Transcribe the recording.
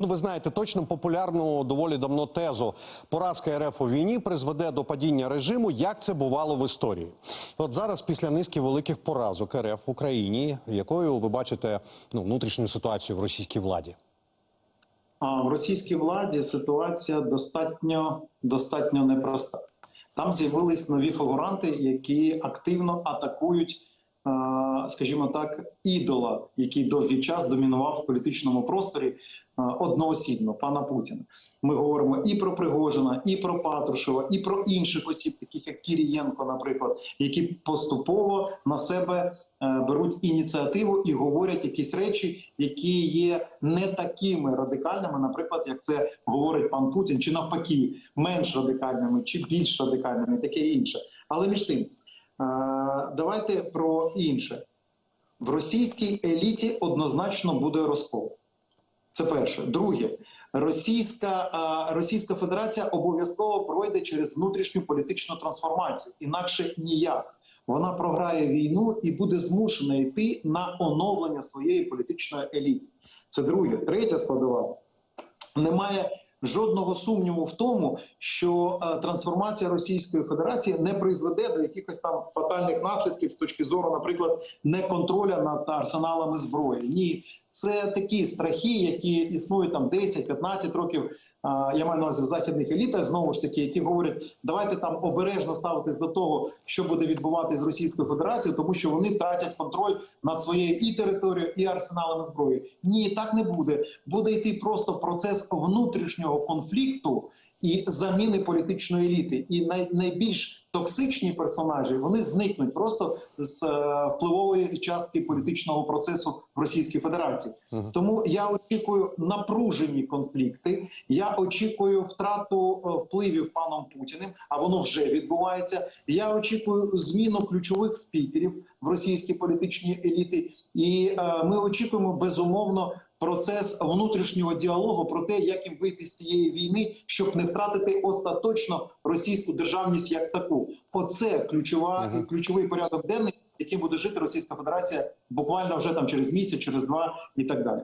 Ну, ви знаєте, точно популярну доволі давно тезу. Поразка РФ у війні призведе до падіння режиму, як це бувало в історії. От зараз, після низки великих поразок РФ в Україні, якою ви бачите ну, внутрішню ситуацію в російській владі? А в російській владі ситуація достатньо достатньо непроста. Там з'явились нові фігуранти, які активно атакують, скажімо так, ідола, який довгий час домінував в політичному просторі одноосібно, пана Путіна. Ми говоримо і про Пригожина, і про Патрушева, і про інших осіб, таких як Кірієнко, наприклад, які поступово на себе е, беруть ініціативу і говорять якісь речі, які є не такими радикальними, наприклад, як це говорить пан Путін, чи навпаки, менш радикальними, чи більш радикальними, таке інше. Але між тим, давайте про інше. В російській еліті однозначно буде розкол. Це перше. Друге, Російська, Російська Федерація обов'язково пройде через внутрішню політичну трансформацію, інакше ніяк. Вона програє війну і буде змушена йти на оновлення своєї політичної еліти. Це друге. Третя складова. Немає жодного сумніву в тому, що е, трансформація Російської Федерації не призведе до якихось там фатальних наслідків з точки зору, наприклад, неконтроля над арсеналами зброї. Ні, це такі страхи, які існують там 10-15 років. Я маю на увазі в західних елітах знову ж таки, які говорять, давайте там обережно ставитись до того, що буде відбуватися з Російською Федерацією, тому що вони втратять контроль над своєю і територією, і арсеналами зброї. Ні, так не буде. Буде йти просто процес внутрішнього конфлікту і заміни політичної еліти. І най, найбільш токсичні персонажі вони зникнуть просто з е, впливової частки політичного процесу в Російській Федерації. Мгм. Тому я очікую напружені конфлікти. Я очікую втрату е, впливів паном Путіним, а воно вже відбувається. Я очікую зміну ключових спікерів в російській політичній еліти, і е, ми очікуємо безумовно. Процес внутрішнього діалогу про те, як їм вийти з цієї війни, щоб не втратити остаточно російську державність як таку. Оце ключова угу. ключовий порядок денний, яким буде жити Російська Федерація буквально вже там через місяць, через два і так далі.